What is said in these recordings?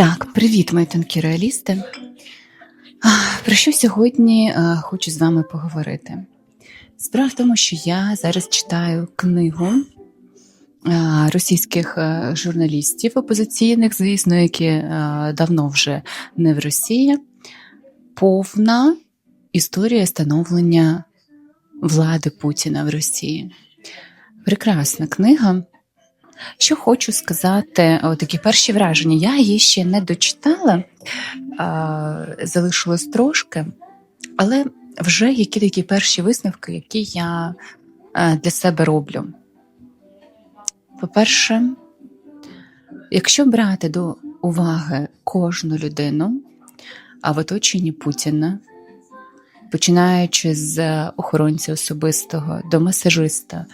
Так, привіт, мої тонкі реалісти. Про що сьогодні хочу з вами поговорити? Справа в тому, що я зараз читаю книгу російських журналістів опозиційних, звісно, які давно вже не в Росії. Повна історія становлення влади Путіна в Росії. Прекрасна книга. Що хочу сказати, такі перші враження. Я її ще не дочитала, а, залишилось трошки, але вже які такі перші висновки, які я а, для себе роблю. По-перше, якщо брати до уваги кожну людину, а в оточенні Путіна, починаючи з охоронця особистого до масажиста,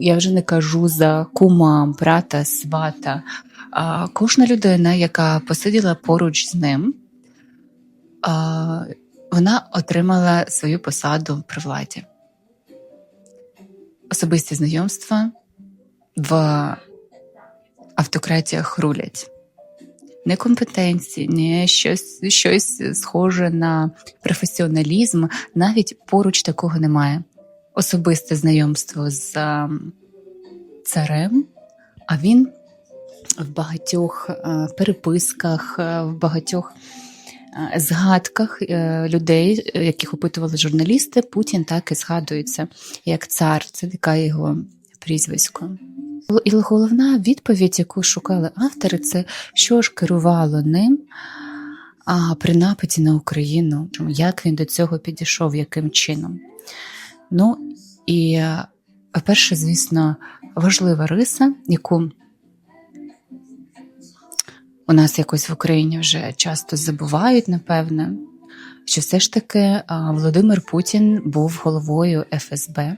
я вже не кажу за кума, брата, свата. А кожна людина, яка посиділа поруч з ним, а, вона отримала свою посаду при владі. Особисті знайомства в автократіях рулять. Не компетенції, не щось, щось схоже на професіоналізм, навіть поруч такого немає особисте знайомство з царем, а він в багатьох е, переписках, е, в багатьох е, згадках людей, яких опитували журналісти, Путін так і згадується як цар, це таке його прізвисько. І головна відповідь, яку шукали автори, це що ж керувало ним при нападі на Україну, як він до цього підійшов, яким чином. Ну і, по-перше, звісно, важлива риса, яку у нас якось в Україні вже часто забувають, напевне, що все ж таки Володимир Путін був головою ФСБ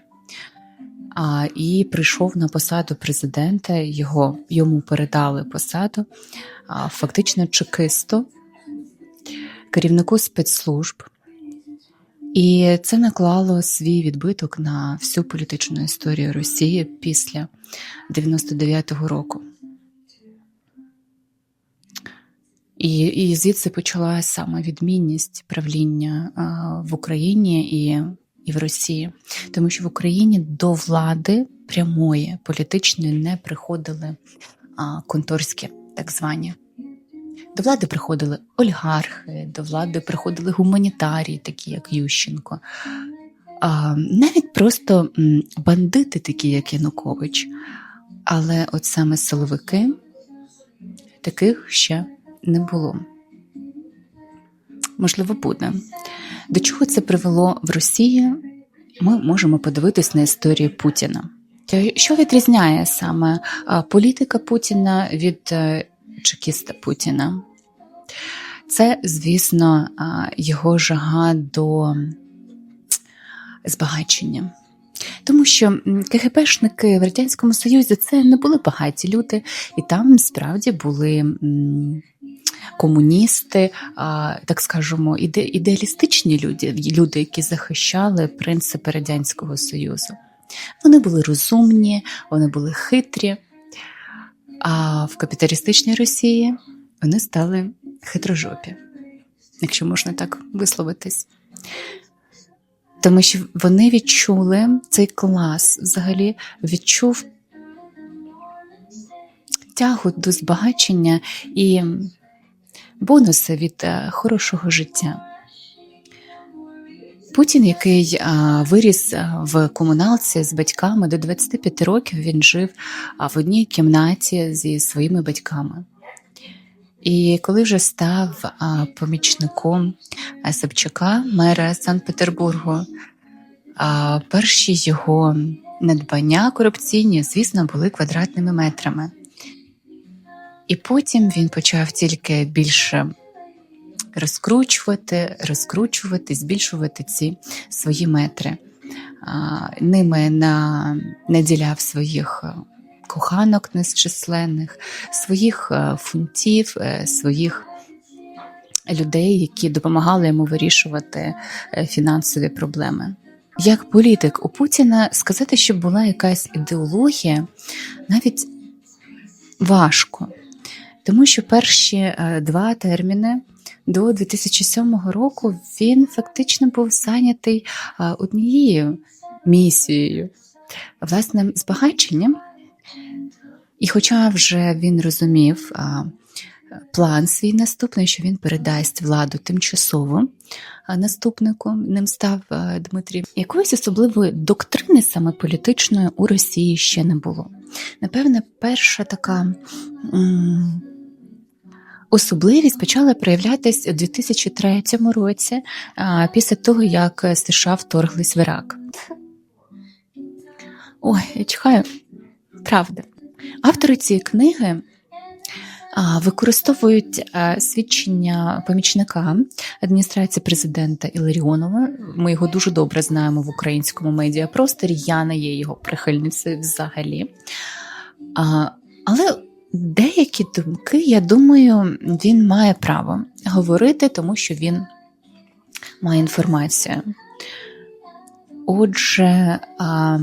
і прийшов на посаду президента, його йому передали посаду, фактично чекисто, керівнику спецслужб. І це наклало свій відбиток на всю політичну історію Росії після 99-го року. І і звідси почалася саме відмінність правління а, в Україні і і в Росії, тому що в Україні до влади прямої політичної не приходили конторські так звані до влади приходили олігархи, до влади приходили гуманітарії, такі як Ющенко, а, навіть просто бандити, такі як Янукович. Але от саме силовики таких ще не було. Можливо, буде. До чого це привело в Росії? Ми можемо подивитись на історію Путіна. Що відрізняє саме політика Путіна від е, чекіста Путіна. Це, звісно, його жага до збагачення. Тому що КГБшники в Радянському Союзі це не були багаті люди, і там справді були комуністи, так скажемо, іде, ідеалістичні люди, люди, які захищали принципи Радянського Союзу. Вони були розумні, вони були хитрі. А в капіталістичній Росії вони стали хитрожопі, якщо можна так висловитись. Тому що вони відчули цей клас, взагалі відчув тягу до збагачення і бонуси від е, хорошого життя. Путін, який а, виріс в комуналці з батьками до 25 років, він жив в одній кімнаті зі своїми батьками. І коли вже став а, помічником Собчака, мера Санкт-Петербургу, перші його надбання корупційні, звісно, були квадратними метрами. І потім він почав тільки більше розкручувати, розкручувати, збільшувати ці свої метри. Ними на, наділяв своїх е, коханок незчисленних, своїх е, фунтів, е, своїх людей, які допомагали йому вирішувати фінансові проблеми. Як політик у Путіна сказати, що була якась ідеологія, навіть важко. Тому що перші два терміни до 2007 року він фактично був зайнятий е, однією місією, власним збагаченням. І хоча вже він розумів а, план свій наступний, що він передасть владу тимчасово а, наступнику, ним став Дмитрій, якоїсь особливої доктрини саме політичної у Росії ще не було. Напевне, перша така. м, Особливість почала проявлятись у 2003 році, після того, як США вторглись в Ірак. Ой, я чекаю, правда. Автори цієї книги використовують свідчення помічника адміністрації президента Іларіонова. Ми його дуже добре знаємо в українському медіапросторі. Я не є його прихильницею взагалі. Але деякі думки, я думаю, він має право говорити, тому що він має інформацію. Отже, а,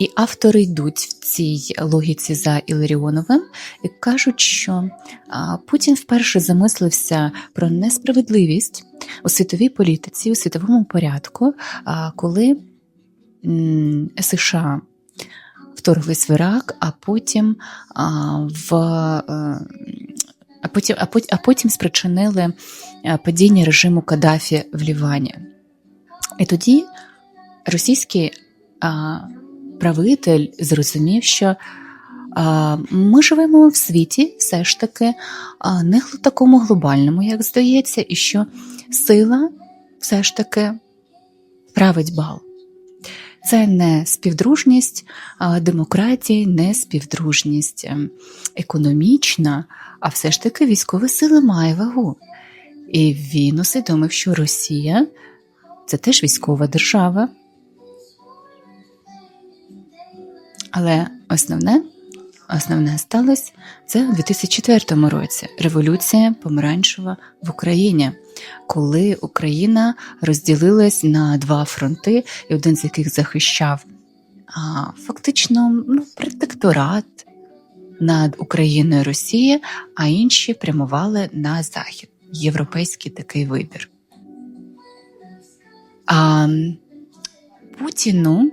і автори йдуть в цій логіці за Іларіоновим і кажуть, що а, Путін вперше замислився про несправедливість у світовій політиці, у світовому порядку, а, коли м, США вторглись в Ірак, а потім в. е, А потім, а, потім, а потім спричинили е, падіння режиму Каддафі в Лівані. І тоді російський правитель зрозумів, що ми живемо в світі все ж таки не такому глобальному, як здається, і що сила все ж таки править бал. Це не співдружність демократії, не співдружність ем, економічна, а все ж таки військова сила має вагу. І він усвідомив, що Росія це теж військова держава. Але основне, основне сталося це у 2004 році революція помаранчева в Україні, коли Україна розділилась на два фронти, і один з яких захищав а, фактично ну, протекторат над Україною і Росією, а інші прямували на захід. Європейський такий вибір. А Путіну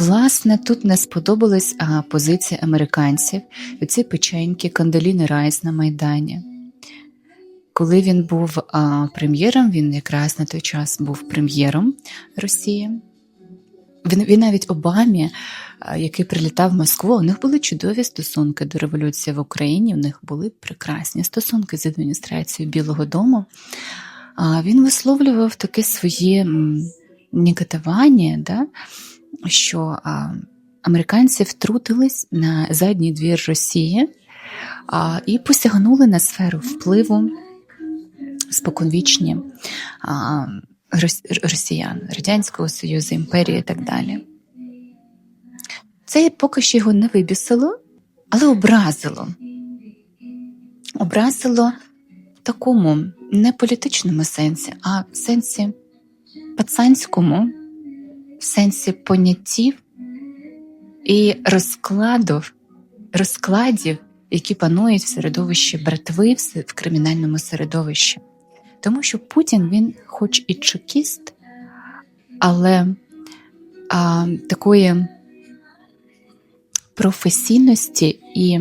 Власне, тут не сподобалась а, позиція американців, ці печеньки Кандаліни Райс на Майдані. Коли він був а, прем'єром, він якраз на той час був прем'єром Росії. Він, він навіть Обамі, а, який прилітав в Москву, у них були чудові стосунки до революції в Україні. У них були прекрасні стосунки з адміністрацією Білого Дому. А, він висловлював таке своє негатування, да? Що американці втрутились на задній двір Росії і посягнули на сферу впливу споконвічні росіян, Радянського Союзу, імперії і так далі. Це поки що його не вибісило, але образило. Образило в такому не політичному сенсі, а в сенсі пацанському, сенсі поняттів і розкладів, розкладів, які панують в середовищі братви, в кримінальному середовищі. Тому що Путін, він, хоч і чекіст, але а, такої професійності і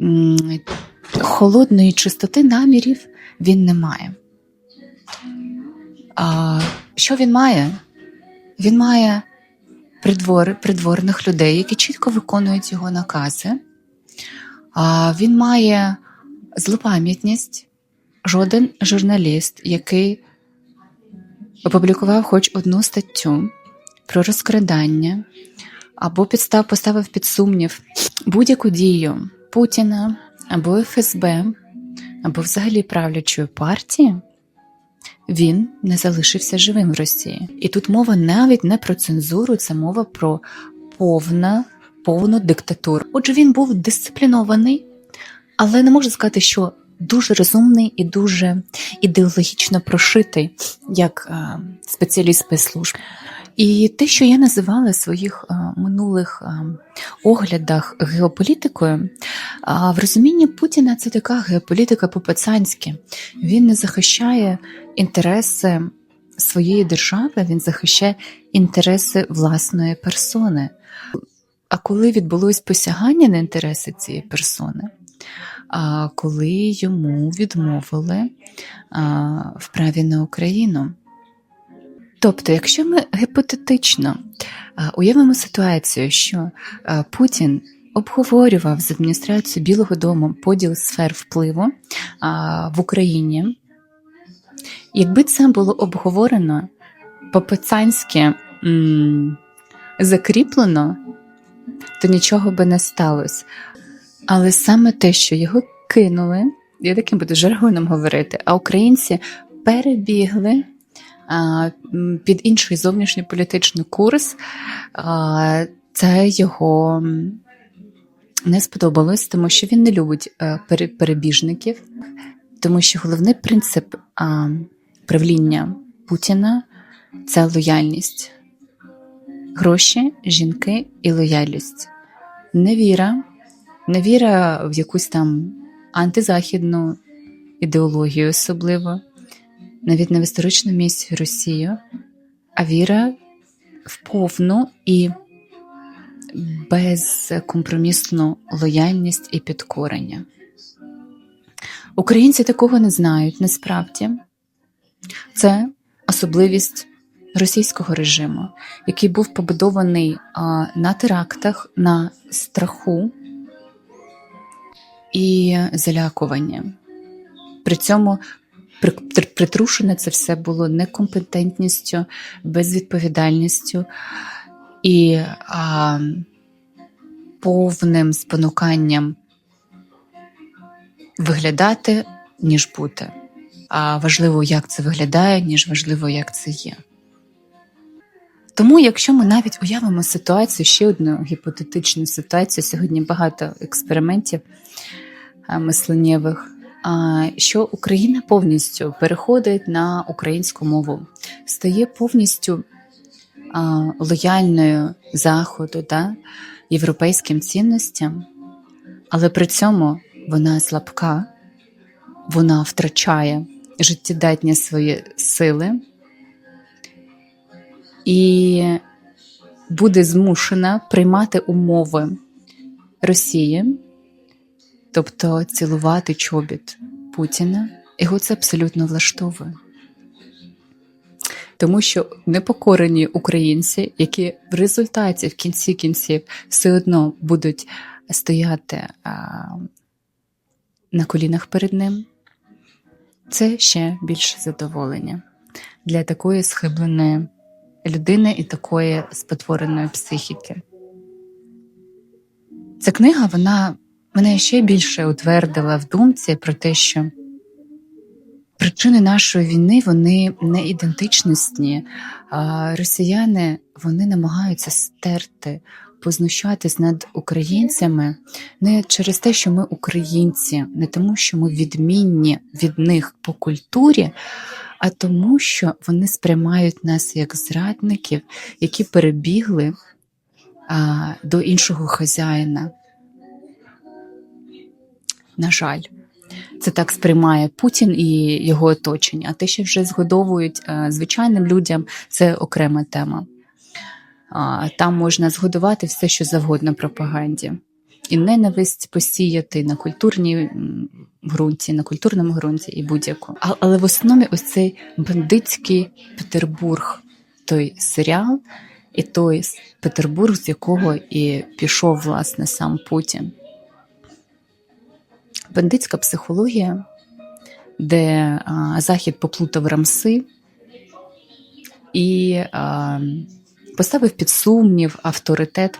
м, холодної чистоти намірів він не має. А, що він має? Він має придвор, придворних людей, які чітко виконують його накази. А, він має злопам'ятність. Жоден журналіст, який опублікував хоч одну статтю про розкрадання або підстав поставив під сумнів будь-яку дію Путіна або ФСБ, або взагалі правлячої партії, він не залишився живим в Росії. І тут мова навіть не про цензуру, це мова про повна, повну диктатуру. Отже, він був дисциплінований, але не можу сказати, що дуже розумний і дуже ідеологічно прошитий, як е, спеціаліст спецслужб. І те, що я називала в своїх минулих оглядах геополітикою, в розумінні Путіна це така геополітика по-пацанськи. Він не захищає інтереси своєї держави, він захищає інтереси власної персони. А коли відбулось посягання на інтереси цієї персони, коли йому відмовили а, в праві на Україну. Тобто, якщо ми гіпотетично уявимо ситуацію, що Путін обговорював з адміністрацією Білого Дому поділ сфер впливу в Україні, якби це було обговорено по-пацанськи закріплено, то нічого би не сталося. Але саме те, що його кинули, я таким буду жаргоном говорити, а українці перебігли під інший зовнішньополітичний курс, це його не сподобалось, тому що він не любить е, перебіжників, тому що головний принцип правління Путіна це лояльність. Гроші, жінки і лояльність. Невіра, невіра в якусь там антизахідну ідеологію, особливо, навіть не в історичну місію Росію, а віра в повну і безкомпромісну лояльність і підкорення. Українці такого не знають насправді. Це особливість російського режиму, який був побудований а, на терактах, на страху і залякуванні. При цьому притрушене це все було некомпетентністю, безвідповідальністю і а, повним спонуканням виглядати, ніж бути. А важливо, як це виглядає, ніж важливо, як це є. Тому, якщо ми навіть уявимо ситуацію, ще одну гіпотетичну ситуацію, сьогодні багато експериментів мисленнєвих, що Україна повністю переходить на українську мову, стає повністю лояльною Заходу, да, європейським цінностям, але при цьому вона слабка, вона втрачає життєдатні свої сили і буде змушена приймати умови Росії, тобто цілувати чобіт Путіна, його це абсолютно влаштовує. Тому що непокорені українці, які в результаті в кінці кінців все одно будуть стояти а, на колінах перед ним, це ще більше задоволення для такої схибленої людини і такої спотвореної психіки. Ця книга вона мене ще більше утвердила в думці про те, що причини нашої війни вони не ідентичності. А росіяни вони намагаються стерти, познущатись над українцями не через те, що ми українці, не тому, що ми відмінні від них по культурі, а тому, що вони сприймають нас як зрадників, які перебігли а, до іншого хазяїна. На жаль, це так сприймає Путін і його оточення. А те, що вже згодовують звичайним людям, це окрема тема. Там можна згодувати все, що завгодно пропаганді. І ненависть посіяти на культурній ґрунті, на культурному ґрунті і будь-яку. Але в основі ось цей бандитський Петербург, той серіал, і той Петербург, з якого і пішов власне сам Путін. Бандитська психологія, де а, Захід поплутав рамси і а, поставив під сумнів авторитет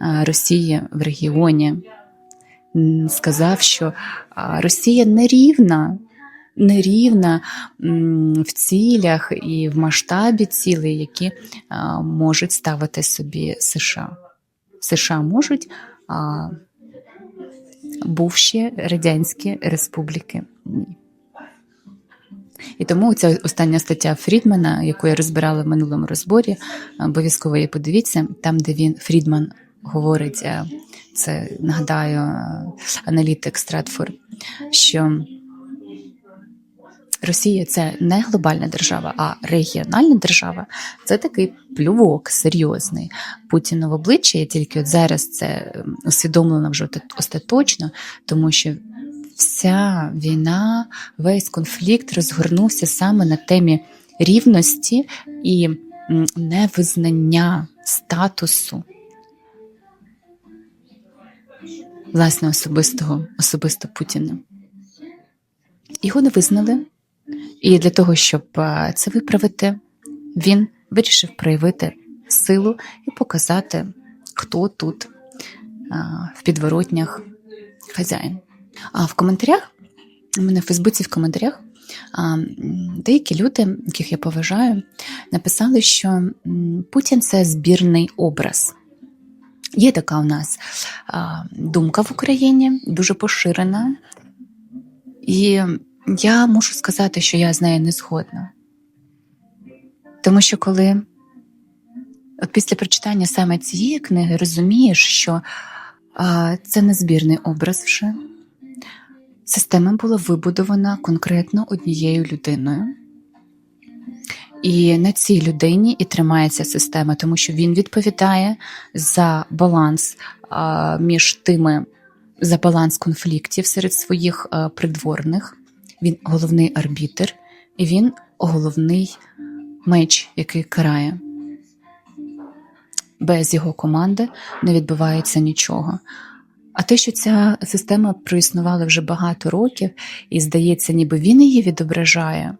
а, Росії в регіоні. Сказав, що а, Росія нерівна, нерівна в цілях і в масштабі цілей, які можуть ставити собі США. США можуть, бувші радянські республіки ні. І тому ця остання стаття Фрідмана, яку я розбирала в минулому розборі, обов'язково її подивіться, там, де він Фрідман говорить, е, це нагадаю, е, аналітик Стратфорд, що Росія це не глобальна держава, а регіональна держава. Це такий плювок серйозний. Путіна в обличчя, я тільки от зараз це ем, усвідомлено вже остаточно, тому що вся війна, весь конфлікт розгорнувся саме на темі рівності і невизнання статусу власне особистого, особисто Путіна. Його не визнали, і для того, щоб е, це виправити, він вирішив проявити силу і показати, хто тут в підворотнях хазяїн. А в коментарях, у мене в Фейсбуці в коментарях, а, деякі люди, яких я поважаю, написали, що Путін це збірний образ. Є така у нас думка в Україні, дуже поширена. І я мушу сказати, що я з нею не згодна. Тому що коли от після прочитання саме цієї книги розумієш, що а, це не збірний образ вже. Система була вибудована конкретно однією людиною. І на цій людині і тримається система, тому що він відповідає за баланс а, між тими, за баланс конфліктів серед своїх а, придворних. Він головний арбітр, і він головний меч, який карає. Без його команди не відбувається нічого. А те, що ця система проіснувала вже багато років, і здається, ніби він її відображає,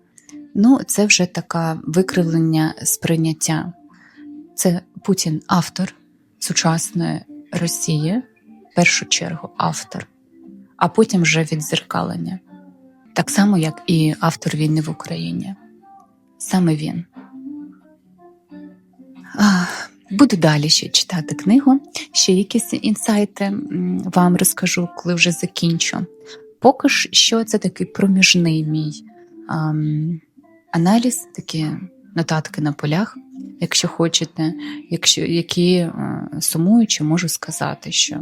ну це вже таке викривлення сприйняття. Це Путін автор сучасної Росії, в першу чергу автор, а потім вже відзеркалення. Так само, як і автор війни в Україні. Саме він. Буду далі ще читати книгу, ще якісь інсайти вам розкажу, коли вже закінчу. Поки що це такий проміжний мій ам, аналіз, такі нотатки на полях, якщо хочете, якщо, які е, сумуючи, можу сказати, що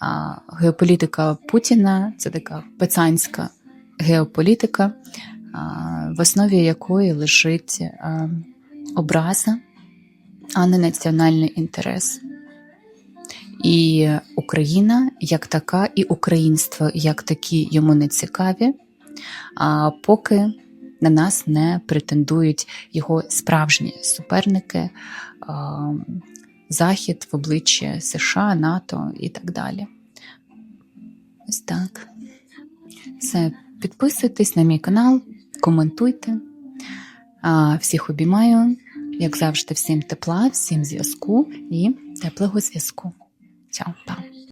а, геополітика Путіна це така пацанська геополітика, в основі якої лежить образа а не національний інтерес. І Україна як така, і українство як такі йому не цікаві, поки на нас не претендують його справжні суперники, Захід в обличчя США, НАТО і так далі. Ось так. Все, підписуйтесь на мій канал, коментуйте. Всіх обіймаю. Як завжди, всім тепла, всім зв'язку і теплого зв'язку. Чао, па!